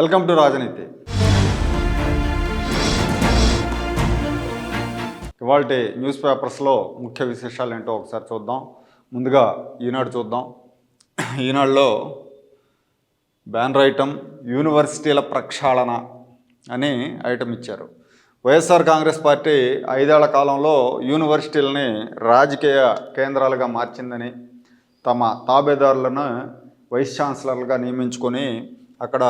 Welcome to రాజనీతి. ఇవాళ news పేపర్స్లో ముఖ్య విశేషాలు ఏంటో ఒకసారి చూద్దాం. ముందుగా ఈనాడు చూద్దాం. ఈనాడులో బ్యానర్ ఐటమ్ యూనివర్సిటీల ప్రక్షాళన అని ఐటమ్ ఇచ్చారు. వైఎస్ఆర్ కాంగ్రెస్ పార్టీ ఐదేళ్ళ కాలంలో యూనివర్సిటీలని రాజకీయ కేంద్రాలుగా మార్చిందని తమ తాబేదారులను వైస్ ఛాన్సలర్లుగా నియమించుకొని అక్కడ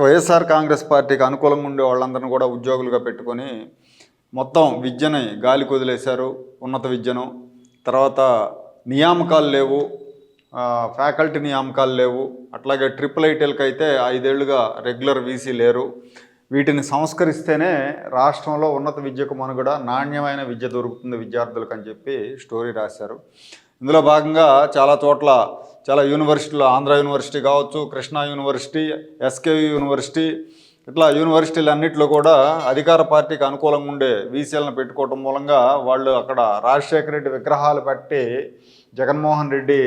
వైఎస్ఆర్ కాంగ్రెస్ పార్టీకి అనుకూలంగా ఉండే వాళ్ళందరిని కూడా ఉద్యోగులుగా పెట్టుకొని మొత్తం విద్యని గాలి కుదిలేశారు ఉన్నత విద్యను. తర్వాత నియామకాలు లేవు. ఫ్యాకల్టీ నియామకాలు లేవు. అట్లాగే ట్రిపుల్ ఐటీఎల్కి అయితే ఐదేళ్ళుగా రెగ్యులర్ వీసీ లేరు. వీటిని సంస్కరిస్తేనే రాష్ట్రంలో ఉన్నత విద్యకు మనుగడ నాణ్యమైన విద్య దొరుకుతుంది విద్యార్థులకు అని చెప్పి స్టోరీ రాశారు. ఇందులో భాగంగా చాలా చోట్ల చాలా యూనివర్సిటీలు ఆంధ్ర యూనివర్సిటీ కావచ్చు కృష్ణా యూనివర్సిటీ ఎస్కేవి యూనివర్సిటీ ఇట్లా యూనివర్సిటీలన్నింటిలో కూడా అధికార పార్టీకి అనుకూలంగా ఉండే వీసీలను పెట్టుకోవటం మూలంగా వాళ్ళు అక్కడ రాజశేఖర రెడ్డి విగ్రహాలు పెట్టి జగన్మోహన్ రెడ్డి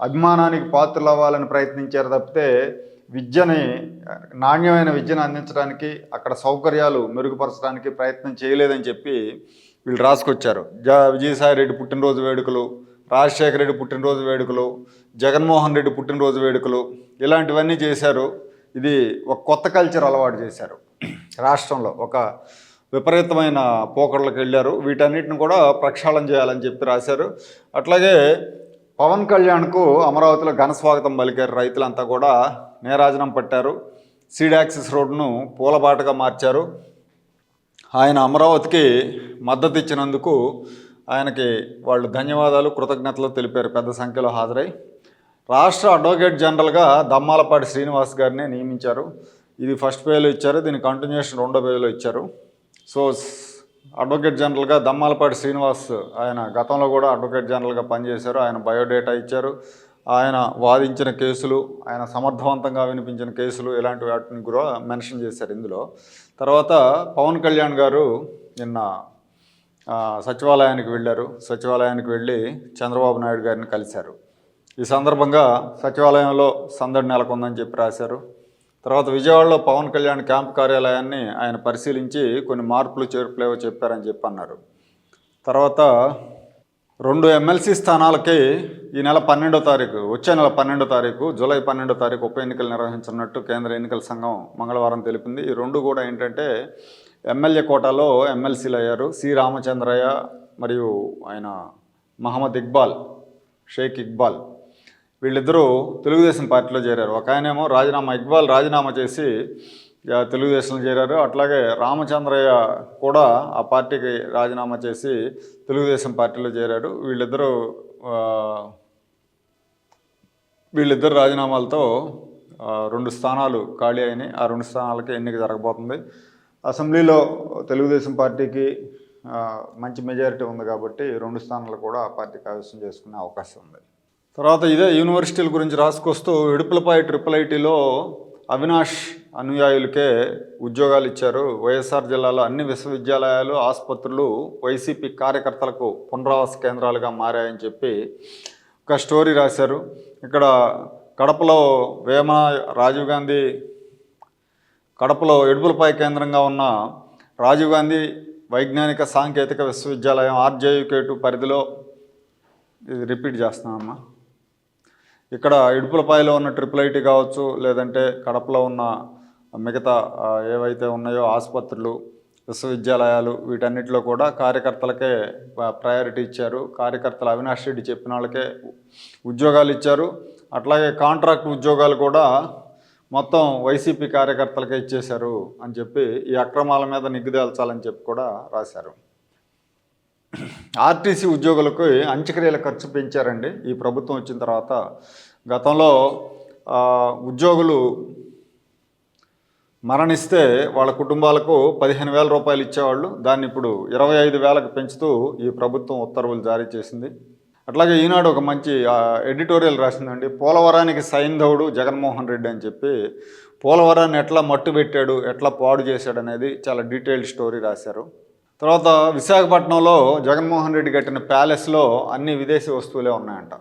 అభిమానానికి పాత్రలు అవ్వాలని ప్రయత్నించారు తప్పితే విద్యని నాణ్యమైన విద్యను అందించడానికి అక్కడ సౌకర్యాలు మెరుగుపరచడానికి ప్రయత్నం చేయలేదని చెప్పి వీళ్ళు రాసుకొచ్చారు. జ విజయసాయి రెడ్డి పుట్టినరోజు వేడుకలు రాజశేఖర రెడ్డి పుట్టినరోజు వేడుకలు జగన్మోహన్ రెడ్డి పుట్టినరోజు వేడుకలు ఇలాంటివన్నీ చేశారు. ఇది ఒక కొత్త కల్చర్ అలవాటు చేశారు. రాష్ట్రంలో ఒక విపరీతమైన పోకడలకు వెళ్ళారు. వీటన్నిటిని కూడా ప్రక్షాళన చేయాలని చెప్పి రాశారు. అట్లాగే పవన్ కళ్యాణ్కు అమరావతిలో ఘన స్వాగతం పలికారు రైతులంతా కూడా నేరాజనం పట్టారు. సీడాక్సిస్ రోడ్ను పూలబాటగా మార్చారు. ఆయన అమరావతికి మద్దతు ఇచ్చినందుకు ఆయనకి వాళ్ళు ధన్యవాదాలు కృతజ్ఞతలు తెలిపారు. పెద్ద సంఖ్యలో హాజరై రాష్ట్ర అడ్వకేట్ జనరల్గా దమ్మాలపాటి శ్రీనివాస్ గారిని నియమించారు. ఇది ఫస్ట్ పేలో ఇచ్చారు దీని కంటిన్యూషన్ రెండో పేలో ఇచ్చారు. సో అడ్వకేట్ జనరల్గా దమ్మాలపాటి శ్రీనివాస్ ఆయన గతంలో కూడా అడ్వకేట్ జనరల్గా పనిచేశారు. ఆయన బయోడేటా ఇచ్చారు. ఆయన వాదించిన కేసులు ఆయన సమర్థవంతంగా వినిపించిన కేసులు ఇలాంటి వాటిని కూడా మెన్షన్ చేశారు ఇందులో. తర్వాత పవన్ కళ్యాణ్ గారు నిన్న సచివాలయానికి వెళ్ళారు. సచివాలయానికి వెళ్ళి చంద్రబాబు నాయుడు గారిని కలిశారు. ఈ సందర్భంగా సచివాలయంలో సందడి నెలకొందని చెప్పి రాశారు. తర్వాత విజయవాడలో పవన్ కళ్యాణ్ క్యాంప్ కార్యాలయాన్ని ఆయన పరిశీలించి కొన్ని మార్పులు చేర్పులేవో చెప్పారని చెప్పి అన్నారు. తర్వాత రెండు ఎమ్మెల్సీ స్థానాలకి ఈ నెల పన్నెండో తారీఖు వచ్చే నెల పన్నెండో తారీఖు జూలై పన్నెండో తారీఖు ఉప ఎన్నికలు నిర్వహించనున్నట్టు కేంద్ర ఎన్నికల సంఘం మంగళవారం తెలిపింది. ఈ రెండు కూడా ఏంటంటే ఎమ్మెల్యే కోటాలో ఎమ్మెల్సీలు అయ్యారు. సి. రామచంద్రయ్య మరియు ఆయన మహమ్మద్ ఇక్బాల్ షేక్ ఇక్బాల్. వీళ్ళిద్దరూ తెలుగుదేశం పార్టీలో చేరారు. ఒక ఆయనేమో రాజీనామా ఇక్బాల్ రాజీనామా చేసి తెలుగుదేశంలో చేరారు. అట్లాగే రామచంద్రయ్య కూడా ఆ పార్టీకి రాజీనామా చేసి తెలుగుదేశం పార్టీలో చేరారు వీళ్ళిద్దరూ వీళ్ళిద్దరు రాజీనామాలతో రెండు స్థానాలు ఖాళీ అయినాయి. ఆ రెండు స్థానాలకి ఎన్నిక జరగబోతుంది. అసెంబ్లీలో తెలుగుదేశం పార్టీకి మంచి మెజారిటీ ఉంది కాబట్టి రెండు స్థానాలు కూడా ఆ పార్టీ కైవసం చేసుకునే అవకాశం ఉంది. తర్వాత ఇదే యూనివర్సిటీల గురించి రాసుకొస్తూ ఇడుపులపై ట్రిపుల్ ఐటీలో అవినాష్ అనుయాయులకే ఉద్యోగాలు ఇచ్చారు. వైఎస్ఆర్ జిల్లాలో అన్ని విశ్వవిద్యాలయాలు ఆసుపత్రులు వైసీపీ కార్యకర్తలకు పునరావాస కేంద్రాలుగా మారాయని చెప్పి ఒక స్టోరీ రాశారు. ఇక్కడ కడపలో వేమ రాజీవ్ గాంధీ కడపలో ఎడుపులపై కేంద్రంగా ఉన్న రాజీవ్ గాంధీ వైజ్ఞానిక సాంకేతిక విశ్వవిద్యాలయం ఆర్జేయుకేటు పరిధిలో ఇది రిపీట్ చేస్తున్నామమ్మా ఇక్కడ ఇడుపులపాయలో ఉన్న ట్రిపుల్ ఐటీ కావచ్చు లేదంటే కడపలో ఉన్న మిగతా ఏవైతే ఉన్నాయో ఆసుపత్రులు విశ్వవిద్యాలయాలు వీటన్నిటిలో కూడా కార్యకర్తలకే ప్రయారిటీ ఇచ్చారు. కార్యకర్తలు అవినాష్ రెడ్డి చెప్పిన వాళ్ళకే ఉద్యోగాలు ఇచ్చారు. అట్లాగే కాంట్రాక్ట్ ఉద్యోగాలు కూడా మొత్తం వైసీపీ కార్యకర్తలకే ఇచ్చేశారు అని చెప్పి ఈ అక్రమాల మీద నిగ్గుదేల్చాలని చెప్పి కూడా రాశారు. ఆర్టీసీ ఉద్యోగులకు అంత్యక్రియల ఖర్చు పెంచారండి. ఈ ప్రభుత్వం వచ్చిన తర్వాత గతంలో ఉద్యోగులు మరణిస్తే వాళ్ళ కుటుంబాలకు పదిహేను వేల రూపాయలు ఇచ్చేవాళ్ళు. దాన్ని ఇప్పుడు ఇరవై ఐదు వేలకు పెంచుతూ ఈ ప్రభుత్వం ఉత్తర్వులు జారీ చేసింది. అట్లాగే ఈనాడు ఒక మంచి ఎడిటోరియల్ రాసిందండి. పోలవరానికి సైంధవుడు జగన్మోహన్ రెడ్డి అని చెప్పి పోలవరాన్ని ఎట్లా మట్టు పెట్టాడు ఎట్లా పాడు చేశాడు అనేది చాలా డీటెయిల్డ్ స్టోరీ రాశారు. తర్వాత విశాఖపట్నంలో జగన్మోహన్ రెడ్డి కట్టిన ప్యాలెస్లో అన్ని విదేశీ వస్తువులే ఉన్నాయంట.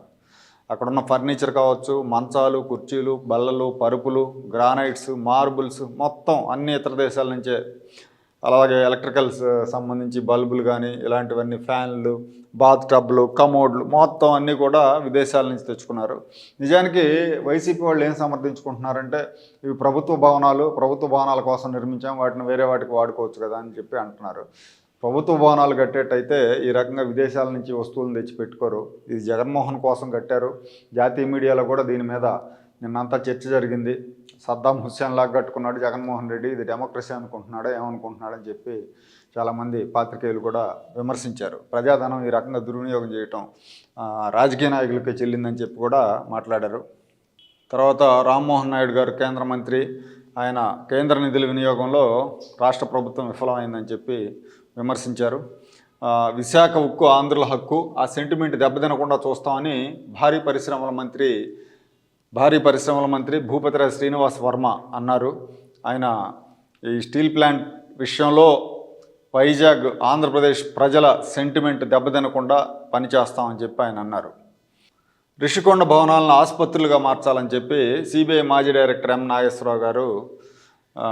అక్కడున్న ఫర్నిచర్ కావచ్చు మంచాలు కుర్చీలు బల్లలు పరుపులు గ్రానైట్స్ మార్బుల్స్ మొత్తం అన్ని ఇతర దేశాల నుంచే అలాగే ఎలక్ట్రికల్స్ సంబంధించి బల్బులు కానీ ఇలాంటివన్నీ ఫ్యాన్లు బాత్ టబ్లు కమోడ్లు మొత్తం అన్నీ కూడా విదేశాల నుంచి తెచ్చుకున్నారు. నిజానికి వైసీపీ వాళ్ళు ఏం సమర్థించుకుంటున్నారంటే ఇవి ప్రభుత్వ భవనాలు ప్రభుత్వ భవనాల కోసం నిర్మించాం వాటిని వేరే వాటికి వాడుకోవచ్చు కదా అని చెప్పి అంటున్నారు. ప్రభుత్వ భవనాలు కట్టేటైతే ఈ రకంగా విదేశాల నుంచి వస్తువులను తెచ్చి పెట్టుకోరు ఇది జగన్మోహన్ కోసం కట్టారు. జాతీయ మీడియాలో కూడా దీని మీద నిన్నంతా చర్చ జరిగింది. సద్దాం హుస్సేన్ లాగా కట్టుకున్నాడు జగన్మోహన్ రెడ్డి. ఇది డెమోక్రసీ అనుకుంటున్నాడా ఏమనుకుంటున్నాడని చెప్పి చాలామంది పాత్రికేయులు కూడా విమర్శించారు. ప్రజాధనం ఈ రకంగా దుర్వినియోగం చేయటం రాజకీయ నాయకులకే చెల్లిందని చెప్పి కూడా మాట్లాడారు. తర్వాత రామ్మోహన్ నాయుడు గారు కేంద్ర మంత్రి ఆయన కేంద్ర నిధుల వినియోగంలో రాష్ట్ర ప్రభుత్వం విఫలమైందని చెప్పి విమర్శించారు. విశాఖ ఉక్కు ఆంధ్రుల హక్కు ఆ సెంటిమెంట్ దెబ్బతినకుండా చూస్తామని భారీ పరిశ్రమల మంత్రి భారీ పరిశ్రమల మంత్రి భూపతిరాజ్ శ్రీనివాస్ వర్మ అన్నారు. ఆయన ఈ స్టీల్ ప్లాంట్ విషయంలో వైజాగ్ ఆంధ్రప్రదేశ్ ప్రజల సెంటిమెంట్ దెబ్బతినకుండా పనిచేస్తామని చెప్పి ఆయన అన్నారు. రిషికొండ భవనాలను ఆసుపత్రులుగా మార్చాలని చెప్పి సిబిఐ మాజీ డైరెక్టర్ ఎం నాగేశ్వరరావు గారు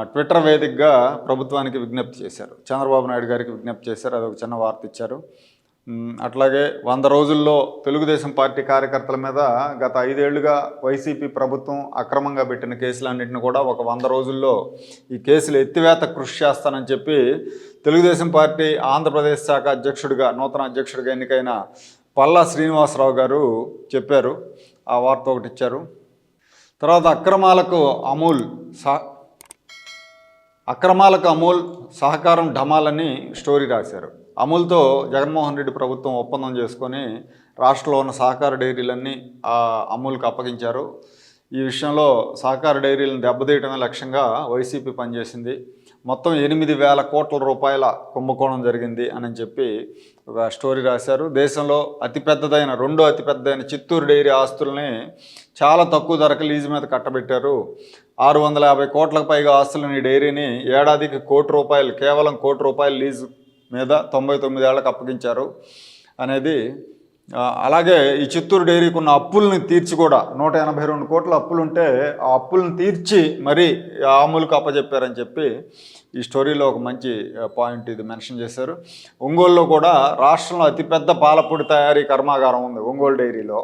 ట్విట్టర్ వేదికగా ప్రభుత్వానికి విజ్ఞప్తి చేశారు. చంద్రబాబు నాయుడు గారికి విజ్ఞప్తి చేశారు. అదొక చిన్న వార్త ఇచ్చారు. అట్లాగే వంద రోజుల్లో తెలుగుదేశం పార్టీ కార్యకర్తల మీద గత ఐదేళ్ళుగా వైసీపీ ప్రభుత్వం అక్రమంగా పెట్టిన కేసులన్నింటిని కూడా ఒక వంద రోజుల్లో ఈ కేసులు ఎత్తివేత కృషి చేస్తానని చెప్పి తెలుగుదేశం పార్టీ ఆంధ్రప్రదేశ్ శాఖ అధ్యక్షుడిగా నూతన అధ్యక్షుడిగా ఎన్నికైన పల్లా శ్రీనివాసరావు గారు చెప్పారు. ఆ వార్త ఒకటి ఇచ్చారు. తర్వాత అక్రమాలకు అమూల్ సహ అక్రమాలకు అమూల్ సహకారం ఢమాలని స్టోరీ రాశారు. అమూల్తో జగన్మోహన్ రెడ్డి ప్రభుత్వం ఒప్పందం చేసుకొని రాష్ట్రంలో ఉన్న సహకార డైరీలన్నీ ఆ అమూల్కి అప్పగించారు. ఈ విషయంలో సహకార డైరీలను దెబ్బతీయటమే లక్ష్యంగా వైసీపీ పనిచేసింది. మొత్తం ఎనిమిది వేల కోట్ల రూపాయల కుంభకోణం జరిగింది అని చెప్పి ఒక స్టోరీ రాశారు. దేశంలో అతిపెద్దదైన రెండో అతిపెద్దదైన చిత్తూరు డైరీ ఆస్తుల్ని చాలా తక్కువ ధరకు లీజు మీద కట్టబెట్టారు. ఆరు వందల యాభై కోట్లకు పైగా ఆస్తులను ఈ డైరీని ఏడాదికి కోటి రూపాయలు కేవలం కోటి రూపాయలు లీజు మీద తొంభై తొమ్మిది ఏళ్ళకి అప్పగించారు అనేది అలాగే ఈ చిత్తూరు డైరీకి ఉన్న అప్పుల్ని తీర్చి కూడా నూట ఎనభై రెండు కోట్ల అప్పులు ఉంటే ఆ అప్పులను తీర్చి మరీ ఆములకు అమలుకు అప్పచెప్పారని చెప్పి ఈ స్టోరీలో ఒక మంచి పాయింట్ ఇది మెన్షన్ చేశారు. ఒంగోలులో కూడా రాష్ట్రంలో అతిపెద్ద పాలపొడి తయారీ కర్మాగారం ఉంది ఒంగోలు డైరీలో.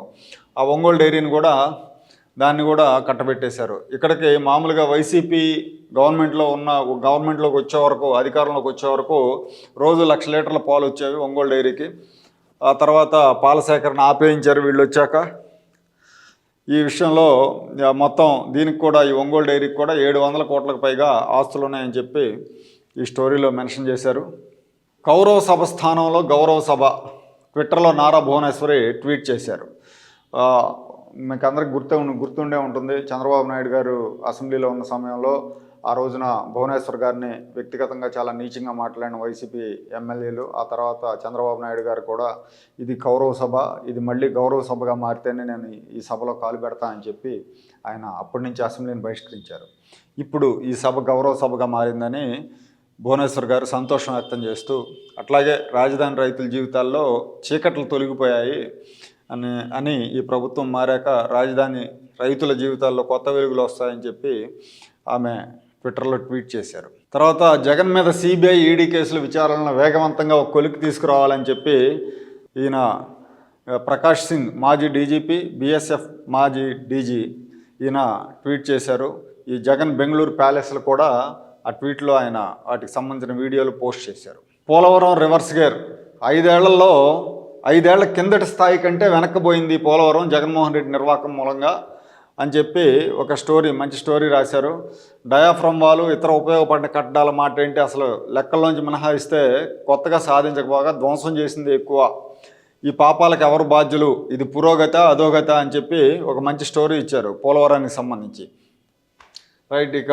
ఆ ఒంగోలు డైరీని కూడా దాన్ని కూడా కట్టబెట్టేశారు. ఇక్కడికి మామూలుగా వైసీపీ గవర్నమెంట్లో ఉన్న గవర్నమెంట్లోకి వచ్చే వరకు అధికారంలోకి వచ్చే వరకు రోజు లక్ష లీటర్ల పాలు వచ్చేవి ఒంగోలు డైరీకి. ఆ తర్వాత పాల సేకరణ ఆపేయించారు వీళ్ళు వచ్చాక. ఈ విషయంలో మొత్తం దీనికి కూడా ఈ ఒంగోలు డైరీకి కూడా ఏడు వందల కోట్లకు పైగా ఆస్తులు ఉన్నాయని చెప్పి ఈ స్టోరీలో మెన్షన్ చేశారు. కౌరవ సభ స్థానంలో గౌరవ సభ ట్విట్టర్లో నారా భువనేశ్వరి ట్వీట్ చేశారు. మీకు అందరికి గుర్తు గుర్తుండే ఉంటుంది. చంద్రబాబు నాయుడు గారు అసెంబ్లీలో ఉన్న సమయంలో ఆ రోజున భువనేశ్వర్ గారిని వ్యక్తిగతంగా చాలా నీచంగా మాట్లాడిన వైసీపీ ఎమ్మెల్యేలు ఆ తర్వాత చంద్రబాబు నాయుడు గారు కూడా ఇది గౌరవ సభ ఇది మళ్ళీ గౌరవ సభగా మారితేనే నేను ఈ సభలో కాలు పెడతా అని చెప్పి ఆయన అప్పటి నుంచి అసెంబ్లీని బహిష్కరించారు. ఇప్పుడు ఈ సభ గౌరవ సభగా మారిందని భువనేశ్వర్ గారు సంతోషం వ్యక్తం చేస్తూ అట్లాగే రాజధాని రైతుల జీవితాల్లో చీకట్లు తొలగిపోయాయి. అని అని ఈ ప్రభుత్వం మారాక రాజధాని రైతుల జీవితాల్లో కొత్త వెలుగులు వస్తాయని చెప్పి ఆమె ట్విట్టర్లో ట్వీట్ చేశారు. తర్వాత జగన్ మీద సిబిఐ ఈడీ కేసుల విచారణను వేగవంతంగా ఒక కొలికి తీసుకురావాలని చెప్పి ఈయన ప్రకాష్ సింగ్ మాజీ డీజీపీ బీఎస్ఎఫ్ మాజీ డీజీ ఈయన ట్వీట్ చేశారు. ఈ జగన్ బెంగళూరు ప్యాలెస్లు కూడా ఆ ట్వీట్లో ఆయన వాటికి సంబంధించిన వీడియోలు పోస్ట్ చేశారు. పోలవరం రివర్స్ గేర్ ఐదేళ్ళలో ఐదేళ్ళ కిందటి స్థాయి కంటే వెనక్కిపోయింది పోలవరం జగన్మోహన్ రెడ్డి నిర్వాహకం మూలంగా అని చెప్పి ఒక స్టోరీ మంచి స్టోరీ రాశారు. డయాఫ్రమ్ వాళ్ళు ఇతర ఉపయోగపడిన కట్టడాల మాట ఏంటి? అసలు లెక్కల్లోంచి మినహాయిస్తే కొత్తగా సాధించకపోగా ధ్వంసం చేసింది ఎక్కువ. ఈ పాపాలకు ఎవరు బాధ్యులు? ఇది పురోగత అధోగత అని చెప్పి ఒక మంచి స్టోరీ ఇచ్చారు పోలవరానికి సంబంధించి. రైట్ ఇక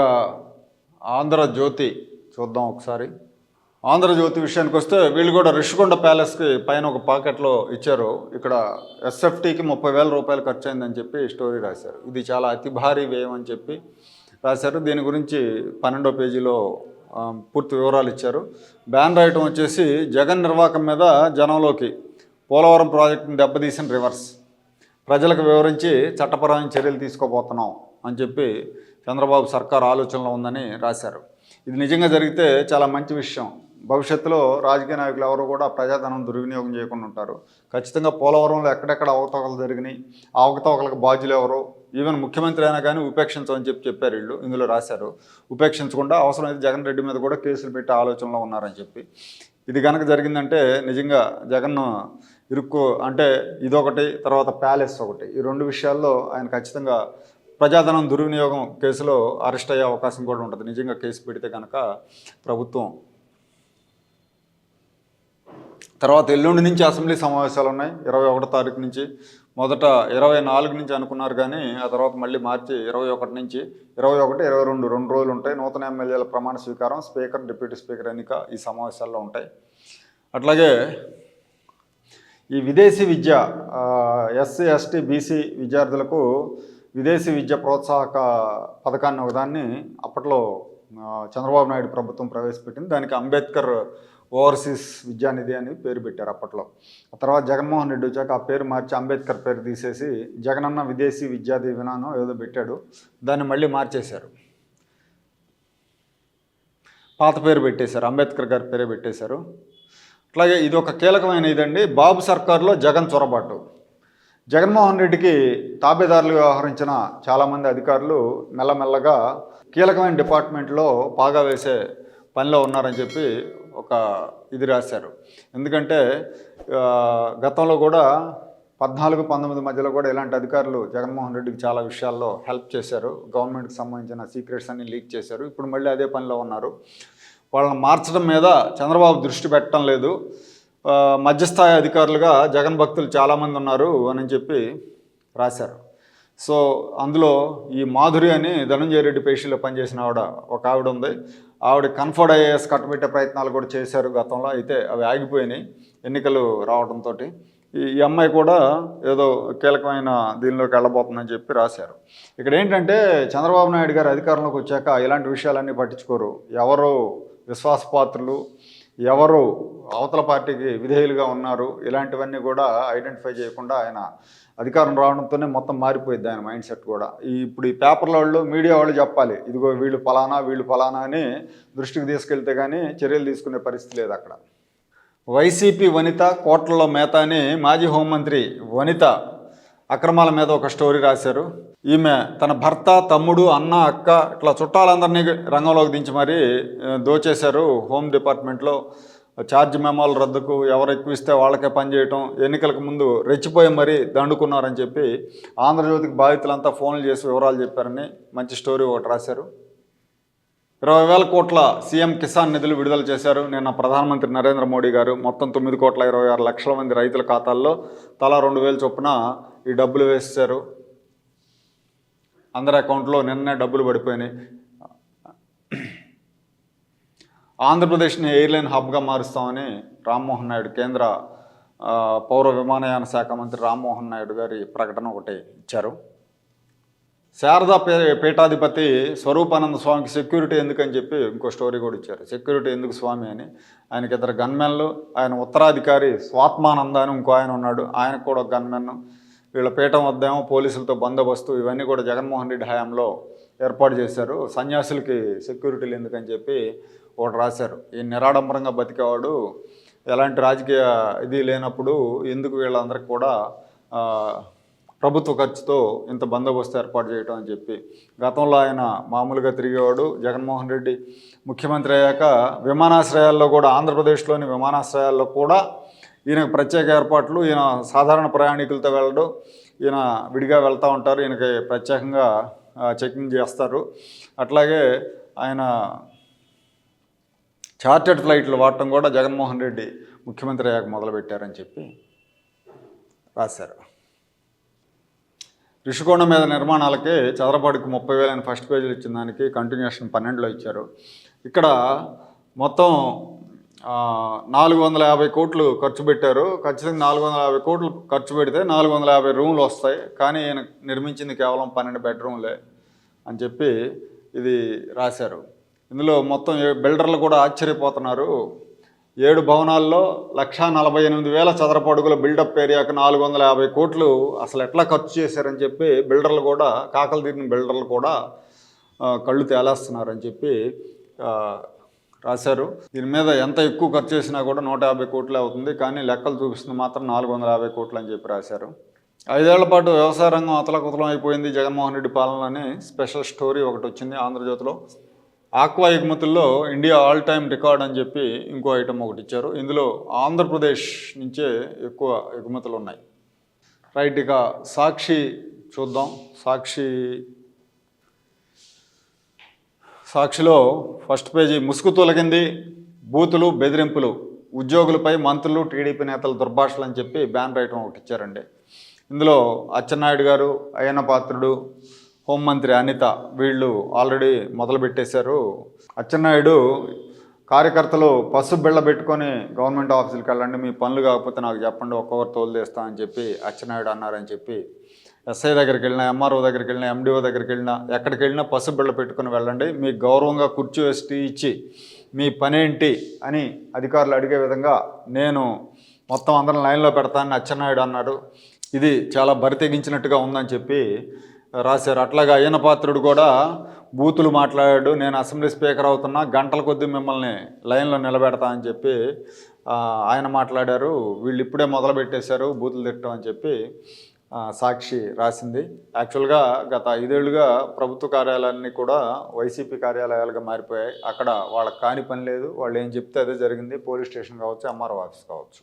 ఆంధ్రజ్యోతి చూద్దాం ఒకసారి. ఆంధ్రజ్యోతి విషయానికి వస్తే వీళ్ళు కూడా రిషికొండ ప్యాలెస్కి పైన ఒక పాకెట్లో ఇచ్చారు. ఇక్కడ ఎస్ఎఫ్టీకి ముప్పై వేల రూపాయలు ఖర్చు అయిందని చెప్పి స్టోరీ రాశారు. ఇది చాలా అతి భారీ వ్యయం అని చెప్పి రాశారు. దీని గురించి పన్నెండో పేజీలో పూర్తి వివరాలు ఇచ్చారు. బ్యాన్ రాయటం వచ్చేసి జగన్ నిర్వాహకం మీద జనంలోకి పోలవరం ప్రాజెక్టును దెబ్బతీసిన రివర్స్. ప్రజలకు వివరించి చట్టపరమైన చర్యలు తీసుకోబోతున్నాం అని చెప్పి చంద్రబాబు సర్కార్ ఆలోచనలో ఉందని రాశారు. ఇది నిజంగా జరిగితే చాలా మంచి విషయం. భవిష్యత్తులో రాజకీయ నాయకులు ఎవరు కూడా ప్రజాధనం దుర్వినియోగం చేయకుండా ఉంటారు. ఖచ్చితంగా పోలవరంలో ఎక్కడెక్కడ అవకతవకలు జరిగినాయి ఆ అవకతవకలకు బాధ్యులు ఎవరు? ఈవెన్ ముఖ్యమంత్రి అయినా కానీ ఉపేక్షించమని చెప్పి చెప్పారు వీళ్ళు ఇందులో రాశారు. ఉపేక్షించకుండా అవసరమైతే జగన్ రెడ్డి మీద కూడా కేసులు పెట్టే ఆలోచనలో ఉన్నారని చెప్పి. ఇది కనుక జరిగిందంటే నిజంగా జగన్ ఇరుక్కు అంటే ఇదొకటి తర్వాత ప్యాలెస్ ఒకటి. ఈ రెండు విషయాల్లో ఆయన ఖచ్చితంగా ప్రజాధనం దుర్వినియోగం కేసులో అరెస్ట్ అయ్యే అవకాశం కూడా ఉంటుంది. నిజంగా కేసు పెడితే కనుక ప్రభుత్వం తర్వాత ఎల్లుండి నుంచి అసెంబ్లీ సమావేశాలు ఉన్నాయి. ఇరవై ఒకటో తారీఖు నుంచి మొదట ఇరవై నాలుగు నుంచి అనుకున్నారు కానీ ఆ తర్వాత మళ్ళీ మార్చి ఇరవై ఒకటి నుంచి ఇరవై ఒకటి ఇరవై రెండు రెండు రోజులు ఉంటాయి. నూతన ఎమ్మెల్యేల ప్రమాణ స్వీకారం స్పీకర్ డిప్యూటీ స్పీకర్ ఎన్నిక ఈ సమావేశాల్లో ఉంటాయి. అట్లాగే ఈ విదేశీ విద్య ఎస్సీ ఎస్టీ బీసీ విద్యార్థులకు విదేశీ విద్య ప్రోత్సాహక పథకాన్ని ఒకదాన్ని అప్పట్లో చంద్రబాబు నాయుడు ప్రభుత్వం ప్రవేశపెట్టింది. దానికి అంబేద్కర్ ఓవర్సీస్ విద్యానిధి అని పేరు పెట్టారు అప్పట్లో. ఆ తర్వాత జగన్మోహన్ రెడ్డి వచ్చాక ఆ పేరు మార్చి అంబేద్కర్ పేరు తీసేసి జగనన్న విదేశీ విద్యా దీవెనను ఏదో పెట్టాడు. దాన్ని మళ్ళీ మార్చేశారు. పాత పేరు పెట్టేశారు అంబేద్కర్ గారి పేరే పెట్టేశారు. అట్లాగే ఇది ఒక కీలకమైన ఇదండి బాబు సర్కార్లో జగన్ చొరబాటు. జగన్మోహన్ రెడ్డికి తాబేదారులు వ్యవహరించిన చాలామంది అధికారులు మెల్లమెల్లగా కీలకమైన డిపార్ట్మెంట్లో పాగా వేసే పనిలో ఉన్నారని చెప్పి ఒక ఇది రాశారు. ఎందుకంటే గతంలో కూడా పద్నాలుగు పంతొమ్మిది మధ్యలో కూడా ఇలాంటి అధికారులు జగన్మోహన్ రెడ్డికి చాలా విషయాల్లో హెల్ప్ చేశారు. గవర్నమెంట్కి సంబంధించిన సీక్రెట్స్ అన్ని లీక్ చేశారు. ఇప్పుడు మళ్ళీ అదే పనిలో ఉన్నారు. వాళ్ళని మార్చడం మీద చంద్రబాబు దృష్టి పెట్టడం లేదు. మధ్యస్థాయి అధికారులుగా జగన్ భక్తులు చాలామంది ఉన్నారు అని చెప్పి రాశారు. సో అందులో ఈ మాధురి అని ధనంజయ రెడ్డి పేషీలో పనిచేసిన ఆవిడ ఒక ఆవిడ ఉంది. ఆవిడ కన్ఫర్డ్ ఐఏఎస్ కట్టబెట్టే ప్రయత్నాలు కూడా చేశారు గతంలో అయితే అవి ఆగిపోయినాయి ఎన్నికలు రావడంతో ఈ ఈ అమ్మాయి కూడా ఏదో కీలకమైన దీనిలోకి వెళ్ళబోతుందని చెప్పి రాశారు. ఇక్కడ ఏంటంటే చంద్రబాబు నాయుడు గారు అధికారంలోకి వచ్చాక ఇలాంటి విషయాలన్నీ పట్టించుకోరు. ఎవరు విశ్వాసపాత్రులు ఎవరు అవతల పార్టీకి విధేయులుగా ఉన్నారు ఇలాంటివన్నీ కూడా ఐడెంటిఫై చేయకుండా ఆయన అధికారం రావడంతోనే మొత్తం మారిపోయింది ఆయన మైండ్ సెట్ కూడా. ఈ ఇప్పుడు ఈ పేపర్ల వాళ్ళు మీడియా వాళ్ళు చెప్పాలి ఇదిగో వీళ్ళు ఫలానా వీళ్ళు ఫలానా అని దృష్టికి తీసుకెళ్తే కానీ చర్యలు తీసుకునే పరిస్థితి లేదు అక్కడ. వైసీపీ వనిత కోట్లలో మేత అని మాజీ హోంమంత్రి వనిత అక్రమాల మీద ఒక స్టోరీ రాశారు. ఈమె తన భర్త తమ్ముడు అన్న అక్క ఇట్లా చుట్టాలందరినీ రంగంలోకి దించి మరీ దోచేశారు. హోమ్ డిపార్ట్మెంట్లో ఛార్జ్ మెమోల రద్దుకు ఎవరు ఎక్కువ ఇస్తే వాళ్ళకే పనిచేయటం ఎన్నికలకు ముందు రెచ్చిపోయి మరీ దండుకున్నారని చెప్పి ఆంధ్రజ్యోతికి బాధితులంతా ఫోన్లు చేసి వివరాలు చెప్పారని మంచి స్టోరీ ఒకటి రాశారు. ఇరవై వేల కోట్ల సీఎం కిసాన్ నిధులు విడుదల చేశారు. నిన్న ప్రధానమంత్రి నరేంద్ర మోడీ గారు మొత్తం తొమ్మిది కోట్ల ఇరవై ఆరు లక్షల మంది రైతుల ఖాతాల్లో తలా రెండు వేలు చొప్పున ఈ డబ్బులు వేసేశారు. అందరి అకౌంట్లో నిన్నే డబ్బులు పడిపోయినాయి. ఆంధ్రప్రదేశ్ని ఎయిర్లైన్ హబ్గా మారుస్తామని రామ్మోహన్ నాయుడు కేంద్ర పౌర విమానయాన శాఖ మంత్రి రామ్మోహన్ నాయుడు గారి ప్రకటన ఒకటి ఇచ్చారు. శారదా పే పీఠాధిపతి స్వరూపానంద స్వామికి సెక్యూరిటీ ఎందుకని చెప్పి ఇంకో స్టోరీ కూడా ఇచ్చారు. సెక్యూరిటీ ఎందుకు స్వామి అని. ఆయనకి ఇద్దరు గన్మెన్లు ఆయన ఉత్తరాధికారి స్వాత్మానంద అని ఇంకో ఆయన ఉన్నాడు. ఆయనకు కూడా ఒక గన్మెన్ వీళ్ళ పీఠం వద్దేమో పోలీసులతో బందోబస్తు ఇవన్నీ కూడా జగన్మోహన్ రెడ్డి హయాంలో ఏర్పాటు చేశారు. సన్యాసులకి సెక్యూరిటీలు ఎందుకని చెప్పి ఒకటి రాశారు. ఈ నిరాడంబరంగా బతికేవాడు ఎలాంటి రాజకీయ ఇది లేనప్పుడు ఎందుకు వీళ్ళందరికీ కూడా ప్రభుత్వ ఖర్చుతో ఇంత బందోబస్తు ఏర్పాటు చేయటం అని చెప్పి. గతంలో ఆయన మామూలుగా తిరిగేవాడు జగన్మోహన్ రెడ్డి ముఖ్యమంత్రి అయ్యాక విమానాశ్రయాల్లో కూడా ఆంధ్రప్రదేశ్లోని విమానాశ్రయాల్లో కూడా ఈయనకు ప్రత్యేక ఏర్పాట్లు ఈయన సాధారణ ప్రయాణికులతో వెళ్ళడం ఈయన విడిగా వెళ్తూ ఉంటారు ఈయనకి ప్రత్యేకంగా చెకింగ్ చేస్తారు. అట్లాగే ఆయన చార్టెడ్ ఫ్లైట్లు వాడటం కూడా జగన్మోహన్ రెడ్డి ముఖ్యమంత్రి అయ్యాక మొదలుపెట్టారని చెప్పి రాశారు. రిషికొండ మీద నిర్మాణాలకి చదరపాటికి ముప్పై వేలని ఫస్ట్ పేజీలు ఇచ్చిన దానికి కంటిన్యూషన్ పన్నెండులో ఇచ్చారు. ఇక్కడ మొత్తం నాలుగు వందల యాభై కోట్లు ఖర్చు పెట్టారు. ఖచ్చితంగా నాలుగు వందల యాభై కోట్లు ఖర్చు పెడితే నాలుగు వందల యాభై రూమ్లు వస్తాయి. కానీ ఈయన నిర్మించింది కేవలం పన్నెండు బెడ్రూమ్లే అని చెప్పి ఇది రాశారు. ఇందులో మొత్తం ఏ- బిల్డర్లు కూడా ఆశ్చర్యపోతున్నారు. ఏడు భవనాల్లో లక్షా నలభై ఎనిమిది వేల చదరపు అడుగుల బిల్డప్ ఏరియాకు నాలుగు వందల యాభై కోట్లు అసలు ఎట్లా ఖర్చు చేశారని చెప్పి బిల్డర్లు కూడా కాకలు తీరిన బిల్డర్లు కూడా కళ్ళు తేలేస్తున్నారని చెప్పి రాశారు. దీని మీద ఎంత ఎక్కువ ఖర్చు చేసినా కూడా నూట యాభై కోట్లే అవుతుంది. కానీ లెక్కలు చూపిస్తుంది మాత్రం నాలుగు వందల యాభై కోట్లు అని చెప్పి రాశారు. ఐదేళ్ళ పాటు వ్యవసాయ రంగం అతలకుతలం అయిపోయింది. జగన్మోహన్ రెడ్డి పాలన స్పెషల్ స్టోరీ ఒకటి వచ్చింది ఆంధ్రజ్యోతిలో. ఆక్వా ఎగుమతుల్లో ఇండియా ఆల్ టైమ్ రికార్డ్ అని చెప్పి ఇంకో ఐటమ్ ఒకటి ఇచ్చారు. ఇందులో ఆంధ్రప్రదేశ్ నుంచే ఎక్కువ ఎగుమతులు ఉన్నాయి. రైట్ ఇక సాక్షి చూద్దాం. సాక్షి సాక్షిలో ఫస్ట్ పేజీ ముసుగు తొలగింది బూతులు బెదిరింపులు ఉద్యోగులపై మంత్రులు టీడీపీ నేతల దుర్భాషలు అని చెప్పి బ్యాన్ రైటం ఒకటి ఇచ్చారండి. ఇందులో అచ్చెన్నాయుడు గారు అయ్యన్న పాత్రుడు హోంమంత్రి అనిత వీళ్ళు ఆల్రెడీ మొదలుపెట్టేశారు. అచ్చెన్నాయుడు కార్యకర్తలు పసుపు బిళ్ళ పెట్టుకొని గవర్నమెంట్ ఆఫీసులకు వెళ్ళండి మీ పనులు కాకపోతే నాకు చెప్పండి ఒక్కొక్కరు తోలు అని చెప్పి అచ్చెన్నాయుడు అన్నారని చెప్పి ఎస్ఐ దగ్గరికి వెళ్ళినా ఎంఆర్ఓ దగ్గరికి వెళ్ళినా ఎండిఓ దగ్గరికి వెళ్ళినా ఎక్కడికి వెళ్ళినా పసుపు బిళ్ళ వెళ్ళండి. మీకు గౌరవంగా కుర్చీ వేసి ఇచ్చి మీ పనేంటి అని అధికారులు అడిగే విధంగా నేను మొత్తం అందరం లైన్లో పెడతానని అచ్చెన్నాయుడు అన్నాడు. ఇది చాలా బరి తెగించినట్టుగా ఉందని చెప్పి రాశారు. అట్లాగా అయ్యన పాత్రుడు కూడా బూతులు మాట్లాడాడు. నేను అసెంబ్లీ స్పీకర్ అవుతున్నా గంటల కొద్దీ మిమ్మల్ని లైన్లో నిలబెడతా అని చెప్పి ఆయన మాట్లాడారు. వీళ్ళు ఇప్పుడే మొదలు పెట్టేశారు బూతులు తిట్టడం అని చెప్పి. సాక్షి రాసింది. యాక్చువల్గా గత ఐదేళ్ళుగా ప్రభుత్వ కార్యాలయాలన్నీ కూడా వైసీపీ కార్యాలయాలుగా మారిపోయాయి. అక్కడ వాళ్ళకి కాని పని లేదు. వాళ్ళు ఏం చెప్తే అదే జరిగింది. పోలీస్ స్టేషన్ కావచ్చు ఎంఆర్ఓ ఆఫీస్ కావచ్చు.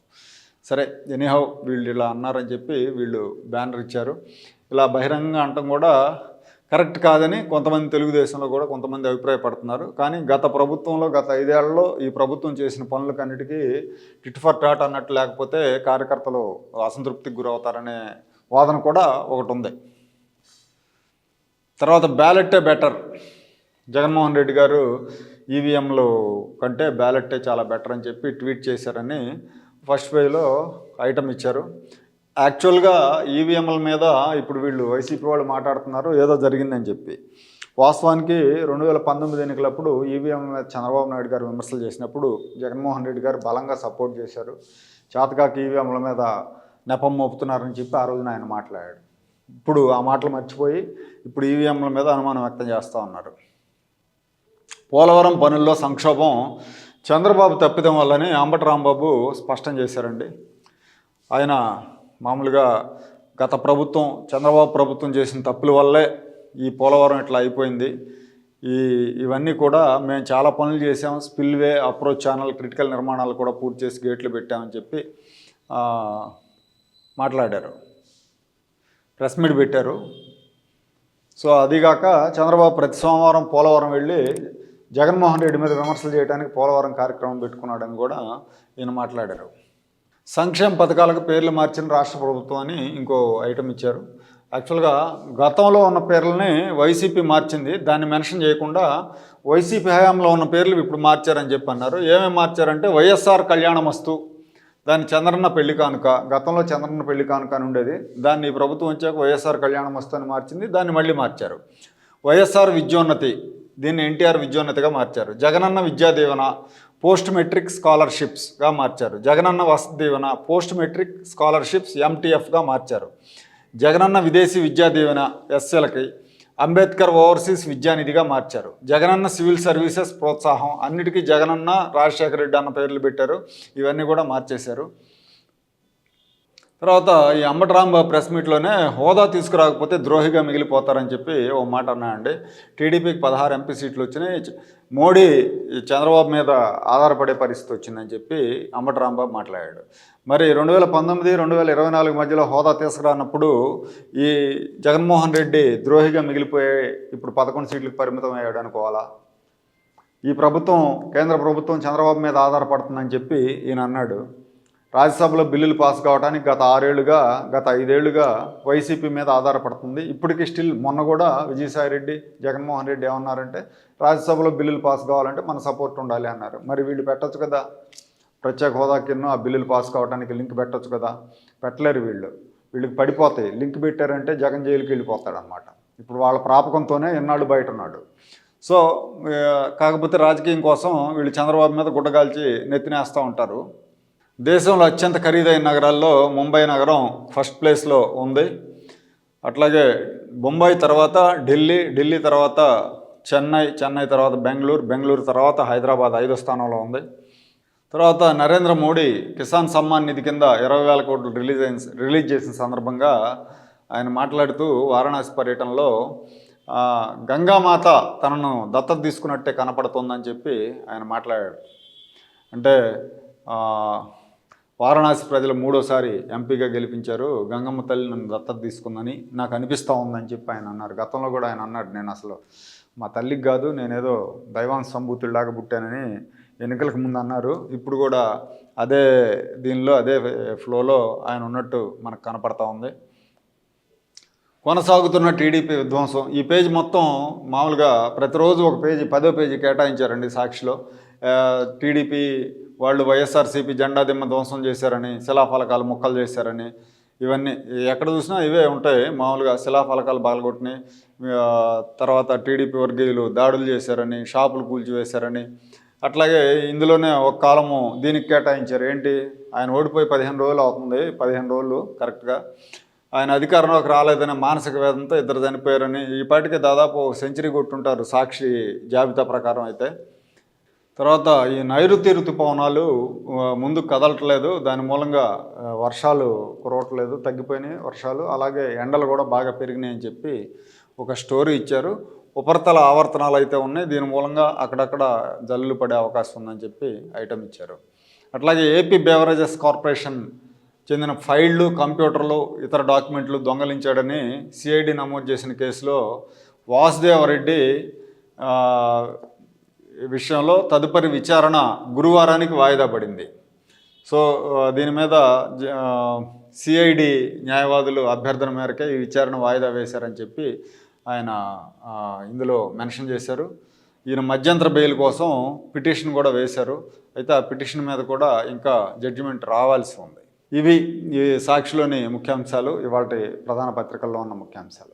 సరే ఎనీహౌ వీళ్ళు ఇలా అన్నారని చెప్పి వీళ్ళు బ్యానర్ ఇచ్చారు. ఇలా బహిరంగంగా అంటం కూడా కరెక్ట్ కాదని కొంతమంది తెలుగుదేశంలో కూడా కొంతమంది అభిప్రాయపడుతున్నారు. కానీ గత ప్రభుత్వంలో గత ఐదేళ్ళలో ఈ ప్రభుత్వం చేసిన పనులకన్నిటికీ టిట్ ఫర్ టాట్ అన్నట్టు లేకపోతే కార్యకర్తలు అసంతృప్తికి గురవుతారనే వాదన కూడా ఒకటి ఉంది. తర్వాత బ్యాలెట్టే బెటర్. జగన్మోహన్ రెడ్డి గారు ఈవీఎంలు కంటే బ్యాలెట్టే చాలా బెటర్ అని చెప్పి ట్వీట్ చేశారని ఫస్ట్ పేజ్లో ఐటమ్ ఇచ్చారు. యాక్చువల్గా ఈవీఎంల మీద ఇప్పుడు వీళ్ళు వైసీపీ వాళ్ళు మాట్లాడుతున్నారు ఏదో జరిగిందని చెప్పి. వాస్తవానికి రెండు వేల పంతొమ్మిది ఎన్నికలప్పుడు ఈవీఎం మీద చంద్రబాబు నాయుడు గారు విమర్శలు చేసినప్పుడు జగన్మోహన్ రెడ్డి గారు బలంగా సపోర్ట్ చేశారు. చాతకాకి ఈవీఎంల మీద నెపం మోపుతున్నారని చెప్పి ఆ రోజున ఆయన మాట్లాడాడు. ఇప్పుడు ఆ మాటలు మర్చిపోయి ఇప్పుడు ఈవీఎంల మీద అనుమానం వ్యక్తం చేస్తూ ఉన్నారు పోలవరం పనుల్లో సంక్షోభం చంద్రబాబు తప్పిదం వల్లని అంబటి రాంబాబు స్పష్టం చేశారండి. ఆయన మామూలుగా గత ప్రభుత్వం చంద్రబాబు ప్రభుత్వం చేసిన తప్పుల వల్లే ఈ పోలవరం ఇట్లా అయిపోయింది. ఈ ఇవన్నీ కూడా మేము చాలా పనులు చేసాం స్పిల్వే అప్రోచ్ ఛానల్ క్రిటికల్ నిర్మాణాలు కూడా పూర్తి చేసి గేట్లు పెట్టామని చెప్పి మాట్లాడారు. ప్రెస్ మీట్ పెట్టారు. సో అదిగాక చంద్రబాబు ప్రతి సోమవారం పోలవరం వెళ్ళి జగన్మోహన్ రెడ్డి మీద విమర్శలు చేయడానికి పోలవరం కార్యక్రమం పెట్టుకున్నాడని కూడా ఈయన మాట్లాడారు. సంక్షేమ పథకాలకు పేర్లు మార్చిన రాష్ట్ర ప్రభుత్వం అని ఇంకో ఐటమ్ ఇచ్చారు. యాక్చువల్గా గతంలో ఉన్న పేర్లని వైసీపీ మార్చింది. దాన్ని మెన్షన్ చేయకుండా వైసీపీ హయాంలో ఉన్న పేర్లు ఇప్పుడు మార్చారని చెప్పి అన్నారు ఏమేమి మార్చారంటే వైఎస్ఆర్ కళ్యాణమస్తు దాన్ని చంద్రన్న పెళ్ళి కానుక గతంలో చంద్రన్న పెళ్ళి కానుక అని ఉండేది. దాన్ని ప్రభుత్వం వచ్చాక వైఎస్ఆర్ కళ్యాణ మస్తాన్ని మార్చింది దాన్ని మళ్ళీ మార్చారు. వైఎస్ఆర్ విద్యోన్నతి దీన్ని ఎన్టీఆర్ విద్యోన్నతిగా మార్చారు. జగనన్న విద్యా దీవెన పోస్ట్ మెట్రిక్ స్కాలర్షిప్స్గా మార్చారు. Jagananna Vasathi Deevena post matric scholarships ఎంటీఎఫ్గా మార్చారు. జగనన్న విదేశీ విద్యా దీవెన అంబేద్కర్ ఓవర్సీస్ విద్యానిధిగా మార్చారు. జగనన్న సివిల్ సర్వీసెస్ ప్రోత్సాహం అన్నిటికీ జగనన్న రాజశేఖర రెడ్డి అన్న పేర్లు పెట్టారు. ఇవన్నీ కూడా మార్చేశారు. తర్వాత ఈ అంబటి రాంబాబు ప్రెస్ మీట్లోనే హోదా తీసుకురాకపోతే ద్రోహిగా మిగిలిపోతారని చెప్పి ఓ మాట అన్నాయండి టీడీపీకి పదహారు ఎంపీ సీట్లు వచ్చినాయి. మోడీ ఈ చంద్రబాబు మీద ఆధారపడే పరిస్థితి వచ్చిందని చెప్పి అంబటి రాంబాబు మాట్లాడాడు. మరి రెండు వేల పంతొమ్మిది రెండు వేల ఇరవై నాలుగు మధ్యలో హోదా తీసుకురానప్పుడు ఈ జగన్మోహన్ రెడ్డి ద్రోహిగా మిగిలిపోయే ఇప్పుడు పదకొండు సీట్లకు పరిమితం అయ్యాడు అనుకోవాలా? ఈ ప్రభుత్వం కేంద్ర ప్రభుత్వం చంద్రబాబు మీద ఆధారపడుతుందని చెప్పి ఈయన అన్నాడు. రాజ్యసభలో బిల్లులు పాస్ కావడానికి గత ఆరేళ్ళుగా గత ఐదేళ్ళుగా వైసీపీ మీద ఆధారపడుతుంది. ఇప్పటికీ స్టిల్ మొన్న కూడా విజయసాయి రెడ్డి జగన్మోహన్ రెడ్డి ఏమన్నారంటే రాజ్యసభలో బిల్లులు పాస్ కావాలంటే మన సపోర్ట్ ఉండాలి అన్నారు. మరి వీళ్ళు పెట్టొచ్చు కదా? ప్రత్యేక హోదా కింద ఆ బిల్లులు పాస్ కావడానికి లింక్ పెట్టొచ్చు కదా? పెట్టలేరు వీళ్ళు. వీళ్ళకి పడిపోతాయి. లింక్ పెట్టారంటే జగన్ జైలుకి వెళ్ళిపోతాడనమాట. ఇప్పుడు వాళ్ళ ప్రాపకంతోనే ఎన్నాళ్ళు బయట ఉన్నాడు సో కాకపోతే రాజకీయం కోసం వీళ్ళు చంద్రబాబు మీద గుడ్డగాల్చి నెత్తినేస్తూ ఉంటారు. దేశంలో అత్యంత ఖరీదైన నగరాల్లో ముంబై నగరం ఫస్ట్ ప్లేస్లో ఉంది. అట్లాగే బొంబాయి తర్వాత ఢిల్లీ ఢిల్లీ తర్వాత చెన్నై చెన్నై తర్వాత బెంగళూరు బెంగళూరు తర్వాత హైదరాబాద్ ఐదో స్థానంలో ఉంది. తర్వాత నరేంద్ర మోడీ కిసాన్ సమ్మాన్ నిధి కింద ఇరవై వేల కోట్లు రిలీజ్ అయిన రిలీజ్ చేసిన సందర్భంగా ఆయన మాట్లాడుతూ వారణాసి పర్యటనలో గంగామాత తనను దత్తత తీసుకున్నట్టే కనపడుతుందని చెప్పి ఆయన మాట్లాడాడు. అంటే వారణాసి ప్రజలు మూడోసారి ఎంపీగా గెలిపించారు. గంగమ్మ తల్లి నన్ను దత్తత తీసుకుందని నాకు అనిపిస్తూ ఉందని చెప్పి ఆయన అన్నారు. గతంలో కూడా ఆయన అన్నాడు నేను అసలు మా తల్లికి కాదు నేనేదో దైవాన్ సంభూతుడిలాగా పుట్టానని ఎన్నికలకు ముందు అన్నారు. ఇప్పుడు కూడా అదే దీనిలో అదే ఫ్లోలో ఆయన ఉన్నట్టు మనకు కనపడతా ఉంది. కొనసాగుతున్న టీడీపీ విధ్వంసం. ఈ పేజీ మొత్తం మామూలుగా ప్రతిరోజు ఒక పేజీ పదో పేజీ కేటాయించారండి సాక్షిలో. టీడీపీ వాళ్ళు వైఎస్ఆర్సీపీ జెండా దిమ్మ ధ్వంసం చేశారని శిలాఫలకాలు ముక్కలు చేశారని ఇవన్నీ ఎక్కడ చూసినా ఇవే ఉంటాయి. మామూలుగా శిలాఫలకాలు బాగలగొట్టిని తర్వాత టీడీపీ వర్గీయులు దాడులు చేశారని షాపులు కూల్చివేశారని అట్లాగే ఇందులోనే ఒక కాలము దీనికి కేటాయించారు. ఏంటి? ఆయన ఓడిపోయి పదిహేను రోజులు అవుతుంది. పదిహేను రోజులు కరెక్ట్గా. ఆయన అధికారంలోకి రాలేదనే మానసిక వేదంతో ఇద్దరు చనిపోయారని ఈ పాటికి దాదాపు సెంచరీ కొట్టుంటారు సాక్షి జాబితా ప్రకారం అయితే. తర్వాత ఈ నైరుతి ఋతుపవనాలు ముందు కదలట్లేదు. దాని మూలంగా వర్షాలు కురవట్లేదు తగ్గిపోయినాయి వర్షాలు. అలాగే ఎండలు కూడా బాగా పెరిగినాయి అని చెప్పి ఒక స్టోరీ ఇచ్చారు. ఉపరితల ఆవర్తనాలు అయితే ఉన్నాయి. దీని మూలంగా అక్కడక్కడ జల్లులు పడే అవకాశం ఉందని చెప్పి ఐటమ్ ఇచ్చారు. అట్లాగే ఏపీ బేవరేజెస్ కార్పొరేషన్ చెందిన ఫైళ్ళు కంప్యూటర్లు ఇతర డాక్యుమెంట్లు దొంగలించాడని సిఐడి నమోదు చేసిన కేసులో వాసుదేవరెడ్డి విషయంలో తదుపరి విచారణ గురువారానికి వాయిదా పడింది. సో దీని మీద సిఐడి న్యాయవాదులు అభ్యర్థన మేరకే ఈ విచారణ వాయిదా వేశారని చెప్పి ఆయన ఇందులో మెన్షన్ చేశారు. ఈయన మధ్యంతర బెయిల్ కోసం పిటిషన్ కూడా వేశారు. అయితే ఆ పిటిషన్ మీద కూడా ఇంకా జడ్జిమెంట్ రావాల్సి ఉంది. ఇవి ఈ సాక్షిలోని ముఖ్యాంశాలు ఇవాళ ప్రధాన పత్రికల్లో ఉన్న ముఖ్యాంశాలు.